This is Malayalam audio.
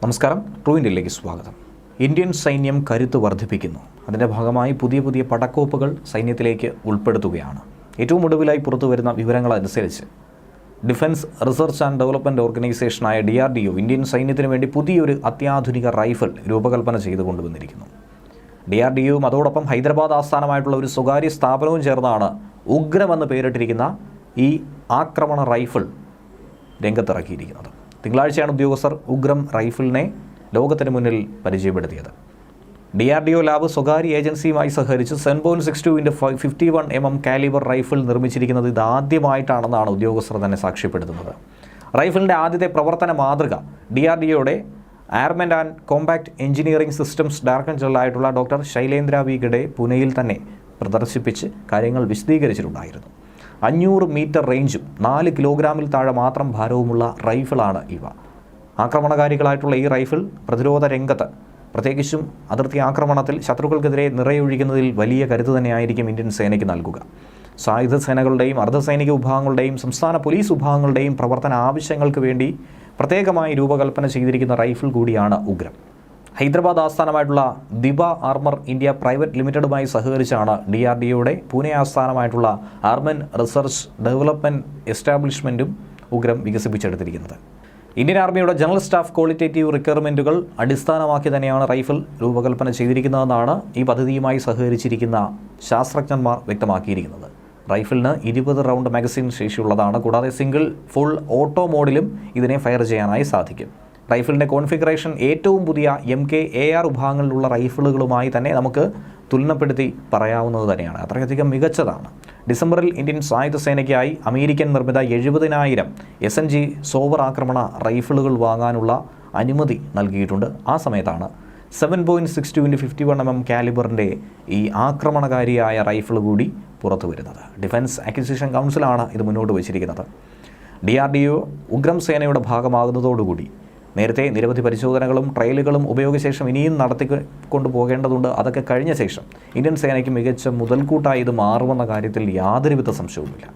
നമസ്കാരം. ട്രൂ ഇന്ത്യയിലേക്ക് സ്വാഗതം. ഇന്ത്യൻ സൈന്യം കരുത്ത് വർദ്ധിപ്പിക്കുന്നു. അതിന്റെ ഭാഗമായി പുതിയ പുതിയ പടക്കോപ്പുകൾ സൈന്യത്തിലേക്ക് ഉൾപ്പെടുത്തുകയാണ്. ഏറ്റവും ഒടുവിലായി പുറത്തു വരുന്ന വിവരങ്ങളനുസരിച്ച് defence research and development ഓർഗനൈസേഷനായ D R D O Indian സൈന്യത്തിന് വേണ്ടി പുതിയൊരു അത്യാധുനിക റൈഫിൾ രൂപകൽപ്പന ചെയ്തു കൊണ്ടുവന്നിരിക്കുന്നു ഡി ആർ ഡി ഒയും അതോടൊപ്പം ഹൈദരാബാദ് ആസ്ഥാനമായിട്ടുള്ള ഒരു സ്വകാര്യ സ്ഥാപനവും ചേർന്നാണ് ഉഗ്രമെന്ന് പേരിട്ടിരിക്കുന്ന ഈ ആക്രമണ റൈഫിൾ രംഗത്തിറക്കിയിരിക്കുന്നത്. തിങ്കളാഴ്ചയാണ് ഉദ്യോഗസ്ഥർ ഉഗ്രം റൈഫിളിനെ ലോകത്തിന് മുന്നിൽ പരിചയപ്പെടുത്തിയത്. D R D O lab സ്വകാര്യ ഏജൻസിയുമായി സഹകരിച്ച് സെൻബോൺ സിക്സ് ടുവിന്റെ fifty one M M calibre rifle നിർമ്മിച്ചിരിക്കുന്നത് ഇത് ആദ്യമായിട്ടാണെന്നാണ് ഉദ്യോഗസ്ഥർ തന്നെ സാക്ഷ്യപ്പെടുത്തുന്നത്. റൈഫിളിന്റെ ആദ്യത്തെ പ്രവർത്തന മാതൃക ഡി ആർ ഡി ഒയുടെ armament and compact engineering systems director general ആയിട്ടുള്ള ഡോക്ടർ ശൈലേന്ദ്ര വിഗഡെ പുനെയിൽ തന്നെ പ്രദർശിപ്പിച്ച് കാര്യങ്ങൾ വിശദീകരിച്ചിട്ടുണ്ടായിരുന്നു. അഞ്ഞൂറ് മീറ്റർ റേഞ്ചും നാല് കിലോഗ്രാമിൽ താഴെ മാത്രം ഭാരവുമുള്ള റൈഫിളാണ് ഇവ. ആക്രമണകാരികളായിട്ടുള്ള ഈ റൈഫിൾ പ്രതിരോധ രംഗത്ത് പ്രത്യേകിച്ചും അതിർത്തി ആക്രമണത്തിൽ ശത്രുക്കൾക്കെതിരെ നിറയൊഴിക്കുന്നതിൽ വലിയ കരുത്ത് തന്നെയായിരിക്കും ഇന്ത്യൻ സേനയ്ക്ക് നൽകുക. സായുധ സേനകളുടെയും അർദ്ധസൈനിക വിഭാഗങ്ങളുടെയും സംസ്ഥാന പോലീസ് വിഭാഗങ്ങളുടെയും പ്രവർത്തന ആവശ്യങ്ങൾക്ക് വേണ്ടി പ്രത്യേകമായി രൂപകൽപ്പന ചെയ്തിരിക്കുന്ന റൈഫിൾ കൂടിയാണ് ഉഗ്രം. ഹൈദരാബാദ് ആസ്ഥാനമായിട്ടുള്ള ദിബ ആർമർ ഇന്ത്യ പ്രൈവറ്റ് ലിമിറ്റഡുമായി സഹകരിച്ചാണ് ഡി ആർ ഡി ഒയുടെ പൂനെ ആസ്ഥാനമായിട്ടുള്ള ആർമൻ റിസർച്ച് ഡെവലപ്മെന്റ് എസ്റ്റാബ്ലിഷ്മെന്റും ഉഗ്രം വികസിപ്പിച്ചെടുത്തിരിക്കുന്നത്. ഇന്ത്യൻ ആർമിയുടെ ജനറൽ സ്റ്റാഫ് ക്വാളിറ്റേറ്റീവ് റിക്വയർമെന്റുകൾ അടിസ്ഥാനമാക്കി തന്നെയാണ് റൈഫിൾ രൂപകൽപ്പന ചെയ്തിരിക്കുന്നതെന്നാണ് ഈ പദ്ധതിയുമായി സഹകരിച്ചിരിക്കുന്ന ശാസ്ത്രജ്ഞന്മാർ വ്യക്തമാക്കിയിരിക്കുന്നത്. റൈഫിളിന് ഇരുപത് റൗണ്ട് മാഗസിൻ ശേഷിയുള്ളതാണ് കൂടാതെ സിംഗിൾ ഫുൾ ഓട്ടോ മോഡിലും ഇതിനെ ഫയർ ചെയ്യാനായി സാധിക്കും. റൈഫിളിന്റെ കോൺഫിഗറേഷൻ ഏറ്റവും പുതിയ എം കെ എ ആർ വിഭാഗങ്ങളിലുള്ള റൈഫിളുകളുമായി തന്നെ നമുക്ക് തുലനപ്പെടുത്തി പറയാവുന്നത് തന്നെയാണ്. അത്രയധികം മികച്ചതാണ്. ഡിസംബറിൽ ഇന്ത്യൻ സായുധ സേനയ്ക്കായി അമേരിക്കൻ നിർമ്മിത എഴുപതിനായിരം എസ് എൻ ജി സോവർ ആക്രമണ റൈഫിളുകൾ വാങ്ങാനുള്ള അനുമതി നൽകിയിട്ടുണ്ട്. ആ സമയത്താണ് സെവൻ പോയിന്റ് സിക്സ് ടുവിന്റെ ഫിഫ്റ്റി വൺ എം എം കാലിബറിന്റെ ഈ ആക്രമണകാരിയായ റൈഫിൾ കൂടി പുറത്തു വരുന്നത്. ഡിഫൻസ് അക്വിസിഷൻ കൗൺസിലാണ് ഇത് മുന്നോട്ട് വച്ചിരിക്കുന്നത്. ഡി ആർ ഡി ഒ ഉഗ്രം സേനയുടെ ഭാഗമാകുന്നതോടുകൂടി നേരത്തെ നിരവധി പരിശോധനകളും ട്രയലുകളും ഉപയോഗശേഷം ഇനിയും നടത്തി കൊണ്ടുപോകേണ്ടതുണ്ട്. അതൊക്കെ കഴിഞ്ഞ ശേഷം ഇന്ത്യൻ സേനയ്ക്ക് മികച്ച മുതൽക്കൂട്ടായി ഇത് മാറുമെന്ന കാര്യത്തിൽ യാതൊരുവിധ സംശയവുമില്ല.